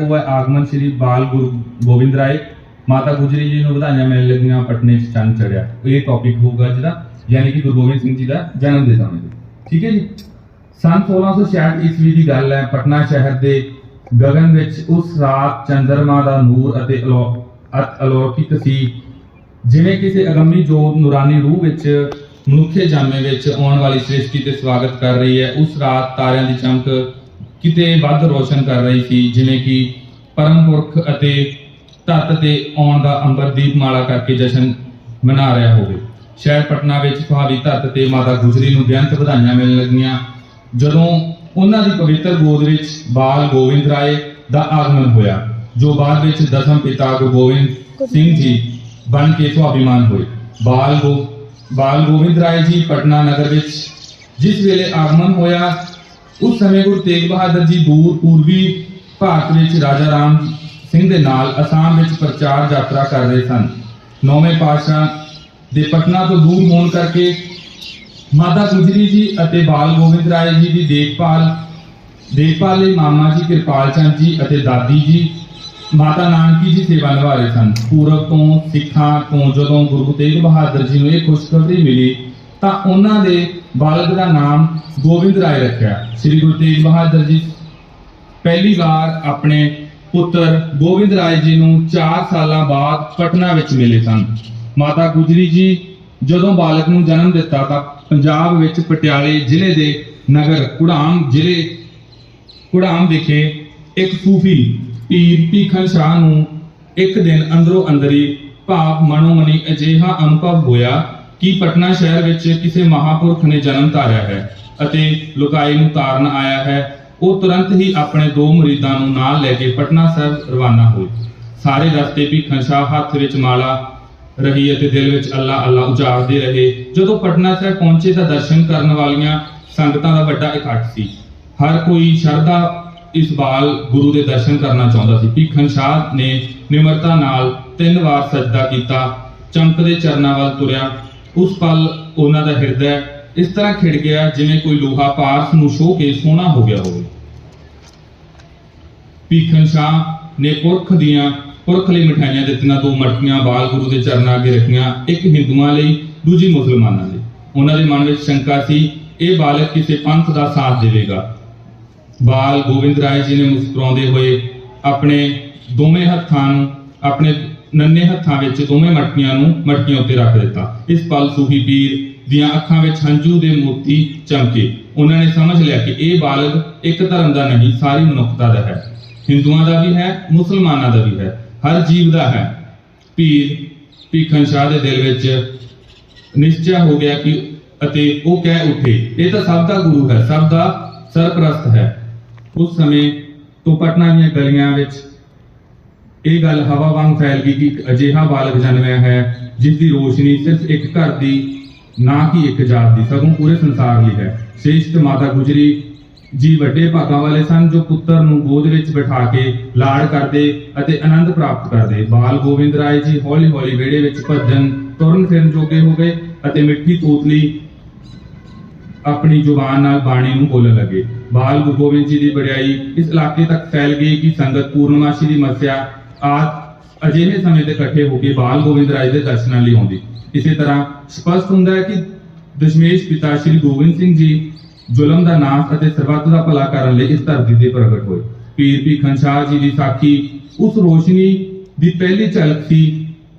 ਉਹ ਹੈ ਆਗਮਨ ਸ੍ਰੀ ਬਾਲ ਗੁਰੂ ਗੋਬਿੰਦ ਰਾਏ। ਮਾਤਾ ਗੁਜਰੀ ਜੀ ਨੂੰ ਵਧਾਈਆਂ ਮਿਲਣ ਲੱਗੀਆਂ, ਪਟਨੇ 'ਚ ਚੰਨ ਚੜਿਆ। ਇਹ ਟੌਪਿਕ ਹੋਊਗਾ ਜਿਹਦਾ ਯਾਨੀ ਕਿ ਗੁਰੂ ਗੋਬਿੰਦ ਸਿੰਘ ਜੀ ਦਾ ਜਨਮ ਦੇ ਸਮੇਂ ਠੀਕ ਹੈ ਜੀ? ਸਨ 1666 ਈਸਵੀ ਦੀ ਗੱਲ ਹੈ, ਪਟਨਾ ਸ਼ਹਿਰ ਦੇ ਗਗਨ ਵਿੱਚ ਉਸ ਰਾਤ ਚੰਦਰਮਾ ਦਾ ਨੂਰ ਅਤੇ ਅਲੌ ਅਲੌਕਿਕ ਸੀ। ਜਿਵੇਂ ਕਿਸੇ ਅਗੰਮੀ ਜੋਤ ਨੂਰਾਨੀ ਰੂਹ ਵਿੱਚ, ਮਨੁੱਖੇ ਜਾਮੇ ਵਿੱਚ ਆਉਣ ਵਾਲੀ ਸ੍ਰਿਸ਼ਟੀ ਤੇ ਸਵਾਗਤ ਕਰ ਰਹੀ ਹੈ, ਉਸ ਰਾਤ ਤਾਰਿਆਂ ਦੀ ਚਮਕ ਕਿਤੇ ਵੱਧ ਰੋਸ਼ਨ ਕਰ ਰਹੀ ਸੀ, ਜਿਵੇਂ ਕਿ ਪਰਮ ਪੁਰਖ ਅਤੇ ਧਰਤ ਤੇ ਆਉਣ ਦਾ ਅੰਬਰ ਦੀਪਮਾਲਾ ਕਰਕੇ ਜਸ਼ਨ ਮਨਾ ਰਿਹਾ ਹੋਵੇ। ਸ਼ਹਿਰ ਪਟਨਾ ਵਿੱਚ ਸੁਹਾਵੀ ਧਰਤ ਤੇ ਮਾਤਾ ਗੁਜਰੀ ਨੂੰ ਬੇਅੰਤ ਵਧਾਈਆਂ ਮਿਲਣ ਲੱਗੀਆਂ। ਜਦੋਂ ਉਹਨਾਂ ਦੀ ਪਵਿੱਤਰ ਗੋਦ ਵਿੱਚ ਬਾਲ ਗੋਬਿੰਦ ਰਾਏ ਦਾ ਆਗਮਨ ਹੋਇਆ, ਜੋ ਬਾਅਦ ਵਿੱਚ ਦਸਮ ਪਿਤਾ ਗੁਰੂ ਗੋਬਿੰਦ ਸਿੰਘ ਜੀ ਬਣ ਕੇ ਸੁਆਭਿਮਾਨ ਹੋਏ। ਬਾਲ ਗੋ, ਬਾਲ ਗੋਬਿੰਦ ਰਾਏ ਜੀ ਪਟਨਾ ਨਗਰ ਵਿੱਚ ਜਿਸ ਵੇਲੇ ਆਗਮਨ ਹੋਇਆ ਉਸ ਸਮੇਂ ਗੁਰੂ ਤੇਗ ਬਹਾਦਰ ਜੀ ਦੂਰ ਪੂਰਬੀ ਭਾਰਤ ਵਿੱਚ ਰਾਜਾ ਰਾਮ ਸਿੰਘ ਦੇ ਨਾਲ ਅਸਾਮ ਵਿੱਚ ਪ੍ਰਚਾਰ ਯਾਤਰਾ ਕਰ ਰਹੇ ਸਨ। ਨੌਵੇਂ ਪਾਤਸ਼ਾਹ ਦੇ ਪਟਨਾ ਤੋਂ ਦੂਰ ਹੋਣ ਕਰਕੇ ਮਾਤਾ ਗੁਜਰੀ ਜੀ ਅਤੇ ਬਾਲ ਗੋਬਿੰਦ ਰਾਏ ਜੀ ਦੀ ਦੇਖਭਾਲ ਦੇਖਭਾਲ ਲਈ ਮਾਮਾ ਜੀ ਕਿਰਪਾਲ ਚੰਦ ਜੀ ਅਤੇ ਦਾਦੀ ਜੀ, ਮਾਤਾ ਨਾਨਕੀ ਜੀ ਸੇਵਾ ਨਿਭਾ ਰਹੇ ਸਨ। ਪੂਰਬ ਤੋਂ ਸਿੱਖਾਂ ਤੋਂ ਜਦੋਂ ਗੁਰੂ ਤੇਗ ਬਹਾਦਰ ਜੀ ਨੂੰ ਇਹ ਖੁਸ਼ਖਬਰੀ ਮਿਲੀ ਤਾਂ ਉਹਨਾਂ ਦੇ ਬਾਲਕ ਦਾ ਨਾਮ ਗੋਬਿੰਦ ਰਾਏ ਰੱਖਿਆ। ਸ੍ਰੀ ਗੁਰੂ ਤੇਗ ਬਹਾਦਰ ਜੀ, ਪਹਿਲੀ ਵਾਰ ਆਪਣੇ ਪੁੱਤਰ ਗੋਬਿੰਦ ਰਾਏ ਜੀ ਨੂੰ 4 ਸਾਲਾਂ ਬਾਅਦ ਪਟਨਾ ਵਿੱਚ ਮਿਲੇ ਸਨ। ਮਾਤਾ ਗੁਜਰੀ ਜੀ ਜਦੋਂ ਬਾਲਕ ਨੂੰ ਜਨਮ ਦਿੱਤਾ ਤਾਂ ਪੰਜਾਬ ਵਿੱਚ ਪਟਿਆਲੇ ਜ਼ਿਲ੍ਹੇ ਦੇ ਨਗਰ ਕੁੜਾਮ ਜ਼ਿਲ੍ਹੇ, ਕੁੜਾਮ ਵਿਖੇ ਇੱਕ ਸੂਫੀ ਪੀਰ ਭੀਖਨ ਸ਼ਾਹ ਨੂੰ ਇੱਕ ਦਿਨ ਅੰਦਰੋਂ ਅੰਦਰੀ ਭਾਵ ਮਨੋ ਮਨੀ ਅਜਿਹਾ ਅਨੁਭਵ ਹੋਇਆ ਕਿ ਪਟਨਾ ਸ਼ਹਿਰ ਵਿੱਚ ਕਿਸੇ ਮਹਾਪੁਰਖ ਨੇ ਜਨਮ ਧਾਰਿਆ ਹੈ ਅਤੇ ਲੁਕਾਈ ਨੂੰ ਤਾਰਨ ਆਇਆ ਹੈ, ਉਹ ਤੁਰੰਤ ਹੀ ਆਪਣੇ ਦੋ ਮੁਰੀਦਾਂ ਨੂੰ ਨਾਲ ਲੈ ਕੇ ਪਟਨਾ ਸਾਹਿਬ ਰਵਾਨਾ ਹੋਏ। ਸਾਰੇ ਰਸਤੇ ਭੀਖਣ ਸ਼ਾਹ ਹੱਥ ਵਿੱਚ ਮਾਲਾ ਰਹੀ ਅਤੇ ਦਿਲ ਵਿੱਚ ਅੱਲਾ ਅੱਲਾ ਉਚਾਰਦੇ ਰਹੇ। ਜਦੋਂ ਪਟਨਾ ਸਾਹਿਬ ਪਹੁੰਚੇ ਤਾਂ ਦਰਸ਼ਨ ਕਰਨ ਵਾਲੀਆਂ ਸੰਗਤਾਂ ਦਾ ਵੱਡਾ ਇਕੱਠ ਸੀ। ਹਰ ਕੋਈ ਸ਼ਰਧਾ ਇਸ ਬਾਲ ਗੁਰੂ ਦੇ ਦਰਸ਼ਨ ਕਰਨਾ ਚਾਹੁੰਦਾ ਸੀ। ਭੀਖਣ ਸ਼ਾਹ ਨੇ ਨਿਮਰਤਾ ਨਾਲ ਤਿੰਨ ਵਾਰ ਸਜਦਾ ਕੀਤਾ ਚਮਕਦੇ ਚਰਨਾਂ ਵੱਲ ਤੁਰਿਆ। ਉਸ ਪਲ ਉਹਨਾਂ ਦਾ ਹਿਰਦੈ ਇਸ ਤਰ੍ਹਾਂ ਖਿੜ ਗਿਆ ਜਿਵੇਂ ਕੋਈ ਲੋਹਾ ਪਾਰਸ ਨੂੰ ਛੋਹ ਕੇ ਸੋਨਾ ਹੋ ਗਿਆ ਹੋਵੇ। ਭੀਖਨ ਸ਼ਾਹ ਨੇ ਪੁਰਖ ਦੀਆਂ, ਪੁਰਖ ਲਈ ਮਠਾਈਆਂ ਦਿੱਤੀਆਂ, ਦੋ ਮਟਕੀਆਂ ਬਾਲ ਗੁਰੂ ਦੇ ਚਰਨਾਂ ਅੱਗੇ ਰੱਖੀਆਂ, ਇੱਕ ਹਿੰਦੂਆਂ ਲਈ, ਦੂਜੀ ਮੁਸਲਮਾਨਾਂ ਲਈ। ਉਹਨਾਂ ਦੇ ਮਨ ਵਿੱਚ ਸ਼ੰਕਾ ਸੀ, ਇਹ ਬਾਲਕ ਕਿਸੇ ਪੰਥ ਦਾ ਸਾਥ ਦੇਵੇਗਾ। ਬਾਲ ਗੋਬਿੰਦ ਰਾਏ ਜੀ ਨੇ ਮੁਸਕਰਾਉਂਦੇ ਹੋਏ ਆਪਣੇ ਦੋਵੇਂ ਹੱਥਾਂ ਨੂੰ, ਆਪਣੇ ਨੰਨੇ ਹੱਥਾਂ ਵਿੱਚ ਦੋਵੇਂ ਮਟਕੀਆਂ ਨੂੰ ਮਟਕੀਆਂ ਉੱਤੇ ਰੱਖ ਦਿੱਤਾ। ਇਸ ਪਲ ਸੂਫੀ ਪੀਰ ਦੀਆਂ ਅੱਖਾਂ ਵਿੱਚ ਹੰਝੂ ਦੇ ਮੋਤੀ ਚਮਕੇ। ਉਹਨਾਂ ਨੇ ਸਮਝ ਲਿਆ ਕਿ ਇਹ ਬਾਲਕ ਇੱਕ ਧਰਮ ਦਾ ਨਹੀਂ, ਸਾਰੀ ਮਨੁੱਖਤਾ ਦਾ ਹੈ। ਹਿੰਦੂਆਂ ਦਾ ਵੀ ਹੈ, ਮੁਸਲਮਾਨਾਂ ਦਾ ਵੀ ਹੈ। ਹਰ ਜੀਵ ਦਾ ਹੈ। ਪੀਰ ਭੀਖਨ ਸ਼ਾਹ ਦੇ ਦਿਲ ਵਿੱਚ ਨਿਸ਼ਚੈ ਹੋ ਗਿਆ ਕਿ ਅਤੇ ਉਹ ਕਹਿ ਉੱਠੇ, ਇਹ ਤਾਂ ਸਭ ਦਾ ਗੁਰੂ ਹੈ, ਸਭ ਦਾ ਸਰਪ੍ਰਸਤ ਹੈ। ਉਸ ਸਮੇਂ ਤੋਂ ਪਟਨਾ ਦੀਆਂ ਗਲੀਆਂ ਵਿੱਚ ਇਹ ਗੱਲ ਹਵਾ ਵਾਂਗ ਫੈਲ ਗਈ ਕਿ ਇੱਕ ਅਜਿਹਾ ਬਾਲਕ ਜਨਮਿਆ ਹੈ, ਜਿਸ ਦੀ ਰੋਸ਼ਨੀ ਸਿਰਫ ਇੱਕ ਘਰ ਦੀ, ਨਾ ਕਿ ਇੱਕ ਜਾਤ ਦੀ, ਸਗੋਂ ਪੂਰੇ ਸੰਸਾਰ ਲਈ ਹੈ। ਸ੍ਰੇਸ਼ਟ ਮਾਤਾ ਗੁਜਰੀ ਜੀ ਵੱਡੇ ਭਾਗਾਂ ਵਾਲੇ ਸਨ, ਜੋ ਪੁੱਤਰ ਨੂੰ ਗੋਦ ਵਿੱਚ ਬਿਠਾ ਕੇ ਲਾੜ ਕਰਦੇ ਅਤੇ ਆਨੰਦ ਪ੍ਰਾਪਤ ਕਰਦੇ। ਬਾਲ ਗੋਬਿੰਦ ਰਾਏ ਜੀ ਹੌਲੀ ਹੌਲੀ ਵਿਹੜੇ ਵਿੱਚ ਭੱਜਣ ਤੁਰਨ ਫਿਰਨ ਜੋਗੇ ਹੋ ਗਏ ਅਤੇ ਮਿੱਠੀ ਤੋਤਲੀ ਆਪਣੀ ਜ਼ੁਬਾਨ ਨਾਲ ਬਾਣੀ ਨੂੰ ਬੋਲਣ ਲੱਗੇ। ਬਾਲ ਗੁਰੂ ਗੋਬਿੰਦ ਜੀ ਦੀ ਵਡਿਆਈ ਇਸ ਇਲਾਕੇ ਤੱਕ ਫੈਲ ਗਈ ਕਿ ਸੰਗਤ ਪੂਰਨਮਾਸ਼ੀ ਦੀ ਮੱਸਿਆ ਆਦ ਅਜਿਹੇ ਸਮੇਂ ਤੇ ਇਕੱਠੇ ਹੋ ਕੇ ਬਾਲ ਗੋਬਿੰਦ ਰਾਏ ਦੇ ਦਰਸ਼ਨਾਂ ਲਈ ਆਉਂਦੀ। ਇਸੇ ਤਰ੍ਹਾਂ ਸਪਸ਼ਟ ਹੁੰਦਾ ਹੈ ਕਿ ਦਸ਼ਮੇਸ਼ ਪਿਤਾ ਸ਼੍ਰੀ ਗੋਬਿੰਦ ਸਿੰਘ ਜੀ ਜ਼ੁਲਮ ਦਾ ਨਾਸ਼ ਅਤੇ ਸਰਬੱਤ ਦਾ ਭਲਾ ਕਰਨ ਲਈ ਇਸ ਧਰਤੀ ਤੇ ਪ੍ਰਗਟ ਹੋਏ। ਪੀਰ ਭੀਖਨ ਸ਼ਾਹ ਜੀ ਦੀ ਸਾਖੀ ਉਸ ਰੋਸ਼ਨੀ ਦੀ ਪਹਿਲੀ ਝਲਕ ਸੀ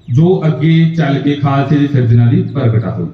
ਜੋ ਅੱਗੇ ਚੱਲ ਕੇ ਖਾਲਸੇ ਦੀ ਸਿਰਜਣਾ ਲਈ ਪ੍ਰਗਟਾ ਹੋਈ।